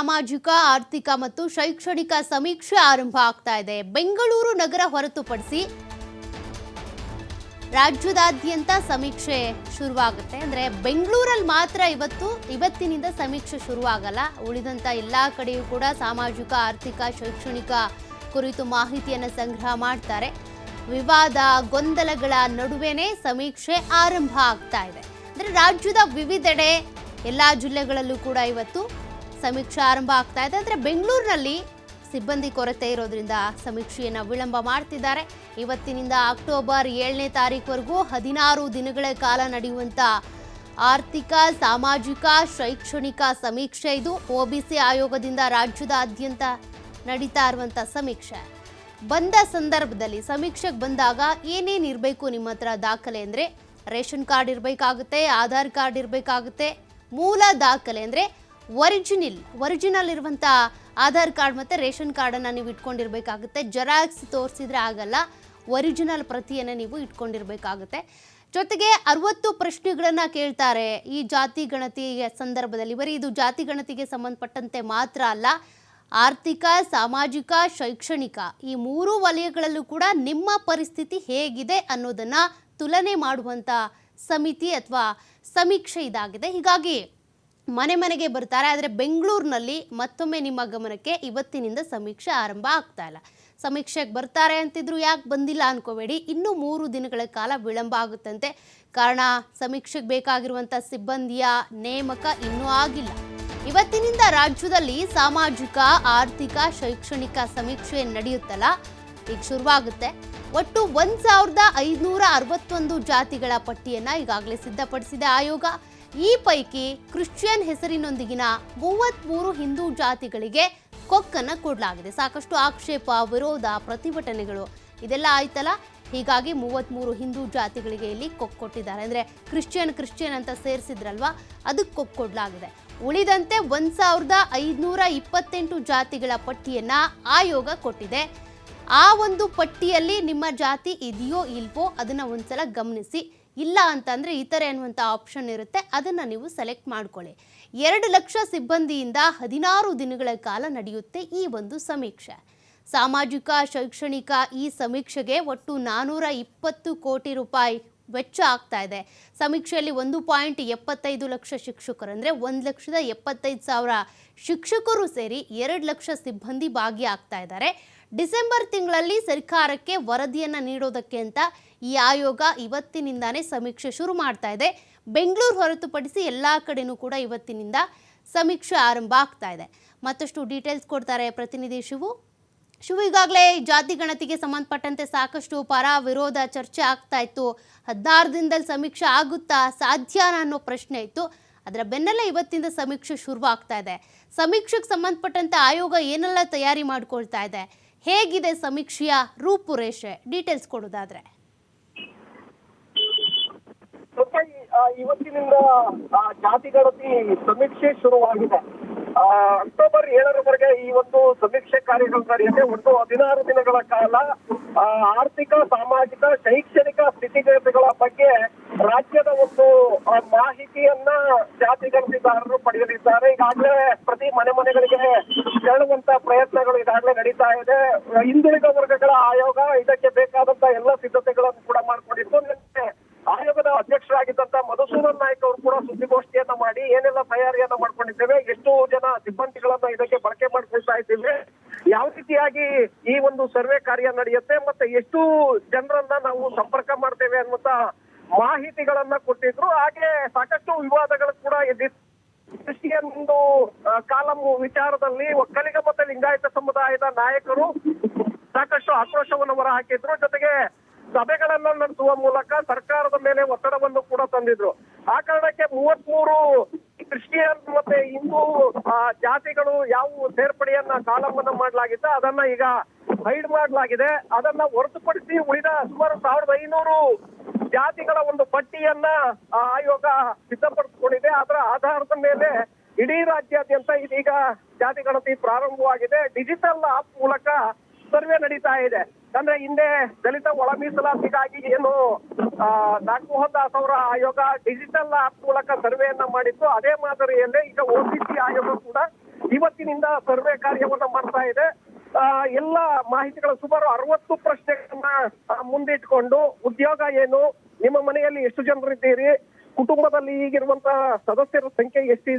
ಸಾಮಾಜಿಕ, ಆರ್ಥಿಕ ಮತ್ತು ಶೈಕ್ಷಣಿಕ ಸಮೀಕ್ಷೆ ಆರಂಭ ಆಗ್ತಾ ಇದೆ. ಬೆಂಗಳೂರು ನಗರ ಹೊರತುಪಡಿಸಿ ರಾಜ್ಯದಾದ್ಯಂತ ಸಮೀಕ್ಷೆ ಶುರುವಾಗುತ್ತೆ. ಅಂದ್ರೆ ಬೆಂಗಳೂರಲ್ಲಿ ಮಾತ್ರ ಇವತ್ತು, ಇವತ್ತಿನಿಂದ ಸಮೀಕ್ಷೆ ಶುರುವಾಗಲ್ಲ. ಉಳಿದಂತ ಎಲ್ಲಾ ಕಡೆಯೂ ಕೂಡ ಸಾಮಾಜಿಕ, ಆರ್ಥಿಕ, ಶೈಕ್ಷಣಿಕ ಕುರಿತು ಮಾಹಿತಿಯನ್ನು ಸಂಗ್ರಹ ಮಾಡ್ತಾರೆ. ವಿವಾದ, ಗೊಂದಲಗಳ ನಡುವೆನೇ ಸಮೀಕ್ಷೆ ಆರಂಭ ಆಗ್ತಾ ಇದೆ. ಅಂದ್ರೆ ರಾಜ್ಯದ ವಿವಿಧೆಡೆ, ಎಲ್ಲಾ ಜಿಲ್ಲೆಗಳಲ್ಲೂ ಕೂಡ ಇವತ್ತು ಸಮೀಕ್ಷೆ ಆರಂಭ ಆಗ್ತಾ ಇದೆ. ಅಂದ್ರೆ ಬೆಂಗಳೂರಿನಲ್ಲಿ ಸಿಬ್ಬಂದಿ ಕೊರತೆ ಇರೋದ್ರಿಂದ ಸಮೀಕ್ಷೆಯನ್ನು ವಿಳಂಬ ಮಾಡ್ತಿದ್ದಾರೆ. ಇವತ್ತಿನಿಂದ ಅಕ್ಟೋಬರ್ ಏಳನೇ ತಾರೀಕುವರೆಗೂ ಹದಿನಾರು ದಿನಗಳ ಕಾಲ ನಡೆಯುವಂಥ ಆರ್ಥಿಕ, ಸಾಮಾಜಿಕ, ಶೈಕ್ಷಣಿಕ ಸಮೀಕ್ಷೆ ಇದು. ಒಬಿಸಿ ಆಯೋಗದಿಂದ ರಾಜ್ಯದಾದ್ಯಂತ ನಡೀತಾ ಇರುವಂಥ ಸಮೀಕ್ಷೆ. ಬಂದ ಸಂದರ್ಭದಲ್ಲಿ ಸಮೀಕ್ಷೆಗೆ ಬಂದಾಗ ಏನೇನು ಇರಬೇಕು ನಿಮ್ಮ ಹತ್ರ ದಾಖಲೆ ಅಂದರೆ ರೇಷನ್ ಕಾರ್ಡ್ ಇರಬೇಕಾಗುತ್ತೆ, ಆಧಾರ್ ಕಾರ್ಡ್ ಇರಬೇಕಾಗುತ್ತೆ, ಮೂಲ ದಾಖಲೆ ಅಂದರೆ ಒರಿಜಿನಲ್ ಒರಿಜಿನಲ್ ಇರುವಂಥ ಆಧಾರ್ ಕಾರ್ಡ್ ಮತ್ತು ರೇಷನ್ ಕಾರ್ಡನ್ನು ನೀವು ಇಟ್ಕೊಂಡಿರಬೇಕಾಗುತ್ತೆ. ಜೆರಾಕ್ಸ್ ತೋರಿಸಿದ್ರೆ ಆಗಲ್ಲ, ಒರಿಜಿನಲ್ ಪ್ರತಿಯನ್ನು ನೀವು ಇಟ್ಕೊಂಡಿರಬೇಕಾಗುತ್ತೆ. ಜೊತೆಗೆ ಅರವತ್ತು ಪ್ರಶ್ನೆಗಳನ್ನು ಕೇಳ್ತಾರೆ ಈ ಜಾತಿ ಗಣತಿಯ ಸಂದರ್ಭದಲ್ಲಿ. ಬರೀ ಇದು ಜಾತಿ ಗಣತಿಗೆ ಸಂಬಂಧಪಟ್ಟಂತೆ ಮಾತ್ರ ಅಲ್ಲ, ಆರ್ಥಿಕ, ಸಾಮಾಜಿಕ, ಶೈಕ್ಷಣಿಕ ಈ ಮೂರು ವಲಯಗಳಲ್ಲೂ ಕೂಡ ನಿಮ್ಮ ಪರಿಸ್ಥಿತಿ ಹೇಗಿದೆ ಅನ್ನೋದನ್ನು ತುಲನೆ ಮಾಡುವಂಥ ಸಮಿತಿ ಅಥವಾ ಸಮೀಕ್ಷೆ ಇದಾಗಿದೆ. ಹೀಗಾಗಿ ಮನೆ ಮನೆಗೆ ಬರ್ತಾರೆ, ಆದರೆ ಬೆಂಗಳೂರಿನಲ್ಲಿ ಮತ್ತೊಮ್ಮೆ ನಿಮ್ಮ ಗಮನಕ್ಕೆ ಇವತ್ತಿನಿಂದ ಸಮೀಕ್ಷೆ ಆರಂಭ ಆಗ್ತಾ ಇಲ್ಲ. ಸಮೀಕ್ಷೆಗೆ ಬರ್ತಾರೆ ಅಂತಿದ್ರು ಯಾಕೆ ಬಂದಿಲ್ಲ ಅನ್ಕೋಬೇಡಿ. ಇನ್ನೂ ಮೂರು ದಿನಗಳ ಕಾಲ ವಿಳಂಬ ಆಗುತ್ತಂತೆ. ಕಾರಣ, ಸಮೀಕ್ಷೆಗೆ ಬೇಕಾಗಿರುವಂಥ ಸಿಬ್ಬಂದಿಯ ನೇಮಕ ಇನ್ನೂ ಆಗಿಲ್ಲ. ಇವತ್ತಿನಿಂದ ರಾಜ್ಯದಲ್ಲಿ ಸಾಮಾಜಿಕ, ಆರ್ಥಿಕ, ಶೈಕ್ಷಣಿಕ ಸಮೀಕ್ಷೆ ನಡೆಯುತ್ತಲ್ಲ? ಈಗ ಶುರುವಾಗುತ್ತೆ. ಒಟ್ಟು ಒಂದ್ ಸಾವಿರದ ಐದುನೂರ ಅರವತ್ತೊಂದು ಜಾತಿಗಳ ಪಟ್ಟಿಯನ್ನು ಈಗಾಗಲೇ ಸಿದ್ಧಪಡಿಸಿದೆ ಆಯೋಗ. ಈ ಪೈಕಿ ಕ್ರಿಶ್ಚಿಯನ್ ಹೆಸರಿನೊಂದಿಗಿನ ಮೂವತ್ಮೂರು ಹಿಂದೂ ಜಾತಿಗಳಿಗೆ ಕೊಕ್ಕನ್ನು ಕೊಡಲಾಗಿದೆ. ಸಾಕಷ್ಟು ಆಕ್ಷೇಪ, ವಿರೋಧ, ಪ್ರತಿಭಟನೆಗಳು ಇದೆಲ್ಲ ಆಯ್ತಲ್ಲ? ಹೀಗಾಗಿ ಮೂವತ್ಮೂರು ಹಿಂದೂ ಜಾತಿಗಳಿಗೆ ಇಲ್ಲಿ ಕೊಕ್ ಕೊಟ್ಟಿದ್ದಾರೆ. ಅಂದರೆ ಕ್ರಿಶ್ಚಿಯನ್ ಕ್ರಿಶ್ಚಿಯನ್ ಅಂತ ಸೇರಿಸಿದ್ರಲ್ವಾ? ಅದಕ್ಕೆ ಕೊಕ್ ಕೊಡಲಾಗಿದೆ. ಉಳಿದಂತೆ ಒಂದು ಸಾವಿರದ ಐದುನೂರ ಇಪ್ಪತ್ತೆಂಟು ಜಾತಿಗಳ ಪಟ್ಟಿಯನ್ನು ಆಯೋಗ ಕೊಟ್ಟಿದೆ. ಆ ಒಂದು ಪಟ್ಟಿಯಲ್ಲಿ ನಿಮ್ಮ ಜಾತಿ ಇದೆಯೋ ಇಲ್ವೋ ಅದನ್ನು ಒಂದ್ಸಲ ಗಮನಿಸಿ. ಇಲ್ಲ ಅಂತಂದರೆ ಈ ಥರ ಎನ್ನುವಂಥ ಆಪ್ಷನ್ ಇರುತ್ತೆ. ಅದನ್ನು ನೀವು ಸೆಲೆಕ್ಟ್ ಮಾಡ್ಕೊಳ್ಳಿ. ಎರಡು ಲಕ್ಷ ಸಿಬ್ಬಂದಿಯಿಂದ ಹದಿನಾರು ದಿನಗಳ ಕಾಲ ನಡೆಯುತ್ತೆ ಈ ಒಂದು ಸಮೀಕ್ಷೆ. ಸಾಮಾಜಿಕ, ಶೈಕ್ಷಣಿಕ ಈ ಸಮೀಕ್ಷೆಗೆ ಒಟ್ಟು ನಾನೂರ ಇಪ್ಪತ್ತು ಕೋಟಿ ರೂಪಾಯಿ ವೆಚ್ಚ ಆಗ್ತಾ ಇದೆ. ಸಮೀಕ್ಷೆಯಲ್ಲಿ ಒಂದು ಪಾಯಿಂಟ್ ಎಪ್ಪತ್ತೈದು ಲಕ್ಷ ಶಿಕ್ಷಕರು ಅಂದರೆ ಒಂದು ಲಕ್ಷದ ಎಪ್ಪತ್ತೈದು ಸಾವಿರ ಶಿಕ್ಷಕರು ಸೇರಿ ಎರಡು ಲಕ್ಷ ಸಿಬ್ಬಂದಿ ಭಾಗಿಯಾಗ್ತಾ ಇದ್ದಾರೆ. ಡಿಸೆಂಬರ್ ತಿಂಗಳಲ್ಲಿ ಸರ್ಕಾರಕ್ಕೆ ವರದಿಯನ್ನು ನೀಡೋದಕ್ಕೆ ಅಂತ ಈ ಆಯೋಗ ಇವತ್ತಿನಿಂದಾನೇ ಸಮೀಕ್ಷೆ ಶುರು ಮಾಡ್ತಾ ಇದೆ. ಬೆಂಗಳೂರು ಹೊರತುಪಡಿಸಿ ಎಲ್ಲ ಕಡೆನೂ ಕೂಡ ಇವತ್ತಿನಿಂದ ಸಮೀಕ್ಷೆ ಆರಂಭ ಆಗ್ತಾ ಇದೆ. ಮತ್ತಷ್ಟು ಡೀಟೇಲ್ಸ್ ಕೊಡ್ತಾರೆ ಪ್ರತಿನಿಧಿ ಶಿವು. ಶಿವು ಈಗಾಗಲೇ ಜಾತಿ ಗಣತಿಗೆ ಸಂಬಂಧಪಟ್ಟಂತೆ ಸಾಕಷ್ಟು ಪರ ವಿರೋಧ ಚರ್ಚೆ ಆಗ್ತಾ ಇತ್ತು. ಹದಿನಾರು ದಿನದಲ್ಲಿ ಸಮೀಕ್ಷೆ ಆಗುತ್ತಾ ಸಾಧ್ಯನಾ ಅನ್ನೋ ಪ್ರಶ್ನೆ ಇತ್ತು. ಅದರ ಬೆನ್ನಲ್ಲೇ ಇವತ್ತಿಂದ ಸಮೀಕ್ಷೆ ಶುರುವಾಗ್ತಾ ಇದೆ. ಸಮೀಕ್ಷೆಗೆ ಸಂಬಂಧಪಟ್ಟಂತೆ ಆಯೋಗ ಏನೆಲ್ಲ ತಯಾರಿ ಮಾಡ್ಕೊಳ್ತಾ ಇದೆ? ಹೇಗಿದೆ ಸಮೀಕ್ಷೆಯ ರೂಪುರೇಷೆ? ಡೀಟೇಲ್ಸ್ ಕೊಡೋದಾದ್ರೆ ಇವತ್ತಿನಿಂದ ಜಾತಿ ಗಣತಿ ಸಮೀಕ್ಷೆ ಶುರುವಾಗಿದೆ. ಅಕ್ಟೋಬರ್ ಏಳರವರೆಗೆ ಈ ಒಂದು ಸಮೀಕ್ಷೆ ಕಾರ್ಯಗಳು ನಡೆಯುತ್ತೆ. ಒಟ್ಟು ಹದಿನಾರು ದಿನಗಳ ಕಾಲ ಆರ್ಥಿಕ, ಸಾಮಾಜಿಕ, ಶೈಕ್ಷಣಿಕ ಸ್ಥಿತಿಗತಿಗಳ ಬಗ್ಗೆ ರಾಜ್ಯದ ಒಂದು ಮಾಹಿತಿಯನ್ನ ಜಾತಿ ಗಣತಿದಾರರು ಪಡೆಯಲಿದ್ದಾರೆ. ಈಗಾಗಲೇ ಪ್ರತಿ ಮನೆ ಮನೆಗಳಿಗೆ ಹೇಳುವಂತ ಪ್ರಯತ್ನಗಳು ಈಗಾಗಲೇ ನಡೀತಾ ಇದೆ. ಹಿಂದುಳಿದ ವರ್ಗಗಳ ಆಯೋಗ ಇದಕ್ಕೆ ಬೇಕಾದಂತ ಎಲ್ಲ ಸಿದ್ಧತೆಗಳನ್ನು ಮಧುಸೂದನ್ ನಾಯ್ಕ ಅವರು ಕೂಡ ಸುದ್ದಿಗೋಷ್ಠಿಯನ್ನ ಮಾಡಿ ಏನೆಲ್ಲ ತಯಾರಿಯನ್ನ ಮಾಡ್ಕೊಂಡಿದ್ದೇವೆ, ಎಷ್ಟು ಜನ ಸಿಬ್ಬಂದಿಗಳನ್ನ ಇದಕ್ಕೆ ಬಳಕೆ ಮಾಡ್ಕೊಳ್ತಾ ಇದ್ದೇವೆ. ಯಾವ ರೀತಿಯಾಗಿ ಈ ಒಂದು ಸರ್ವೆ ಕಾರ್ಯ ನಡೆಯುತ್ತೆ ಮತ್ತೆ ಎಷ್ಟು ಜನರನ್ನ ನಾವು ಸಂಪರ್ಕ ಮಾಡ್ತೇವೆ ಅನ್ನುವಂತ ಮಾಹಿತಿಗಳನ್ನ ಕೊಟ್ಟಿದ್ರು. ಹಾಗೆ ಸಾಕಷ್ಟು ವಿವಾದಗಳು ಕೂಡ ಎದ್ದಿತ್ತು ಕ್ರಿಶ್ಚಿಯನ್ ಒಂದು ಕಾಲಂ ವಿಚಾರದಲ್ಲಿ ಒಕ್ಕಲಿಗ ಮತ್ತೆ ಲಿಂಗಾಯತ ಸಮುದಾಯದ ನಾಯಕರು ಸಾಕಷ್ಟು ಆಕ್ರೋಶವನ್ನು ಹೊರಹಾಕಿದ್ರು. ಜೊತೆಗೆ ಸಭೆಗಳನ್ನ ನಡೆಸುವ ಮೂಲಕ ಸರ್ಕಾರದ ಮೇಲೆ ಒತ್ತಡವನ್ನು ಕೂಡ ತಂದಿದ್ರು. ಆ ಕಾರಣಕ್ಕೆ ಮೂವತ್ಮೂರು ಕ್ರಿಶ್ಚಿಯನ್ ಮತ್ತೆ ಹಿಂದೂ ಜಾತಿಗಳು ಯಾವ ಸೇರ್ಪಡೆಯನ್ನ ಕಾಲಮನ್ನ ಮಾಡಲಾಗಿತ್ತು ಅದನ್ನ ಈಗ ಹೈಡ್ ಮಾಡಲಾಗಿದೆ. ಅದನ್ನ ಹೊರತುಪಡಿಸಿ ಉಳಿದ ಸುಮಾರು ಸಾವಿರದ ಐನೂರು ಜಾತಿಗಳ ಒಂದು ಪಟ್ಟಿಯನ್ನ ಆಯೋಗ ಸಿದ್ಧಪಡಿಸಿಕೊಂಡಿದೆ. ಅದರ ಆಧಾರದ ಮೇಲೆ ಇಡೀ ರಾಜ್ಯಾದ್ಯಂತ ಇದೀಗ ಜಾತಿ ಗಣತಿ ಪ್ರಾರಂಭವಾಗಿದೆ. ಡಿಜಿಟಲ್ ಆಪ್ ಮೂಲಕ ಸರ್ವೆ ನಡೀತಾ ಇದೆ. ಅಂದ್ರೆ ಹಿಂದೆ ದಲಿತ ಒಳ ಮೀಸಲಾತಿಗಾಗಿ ಏನು ನಾಗಮೋಹನ್ ದಾಸ್ ಅವರ ಆಯೋಗ ಡಿಜಿಟಲ್ ಆಪ್ ಮೂಲಕ ಸರ್ವೆಯನ್ನ ಮಾಡಿತ್ತು. ಅದೇ ಮಾದರಿಯಲ್ಲೇ ಈಗ ಒಬಿಸಿ ಆಯೋಗ ಕೂಡ ಇವತ್ತಿನಿಂದ ಸರ್ವೆ ಕಾರ್ಯವನ್ನ ಮಾಡ್ತಾ ಇದೆ. ಎಲ್ಲ ಮಾಹಿತಿಗಳ ಸುಮಾರು ಅರವತ್ತು ಪ್ರಶ್ನೆಗಳನ್ನ ಮುಂದಿಟ್ಕೊಂಡು ಉದ್ಯೋಗ ಏನು, ನಿಮ್ಮ ಮನೆಯಲ್ಲಿ ಎಷ್ಟು ಜನರಿದ್ದೀರಿ, ಕುಟುಂಬದಲ್ಲಿ ಈಗಿರುವಂತಹ ಸದಸ್ಯರ ಸಂಖ್ಯೆ ಎಷ್ಟಿದೆ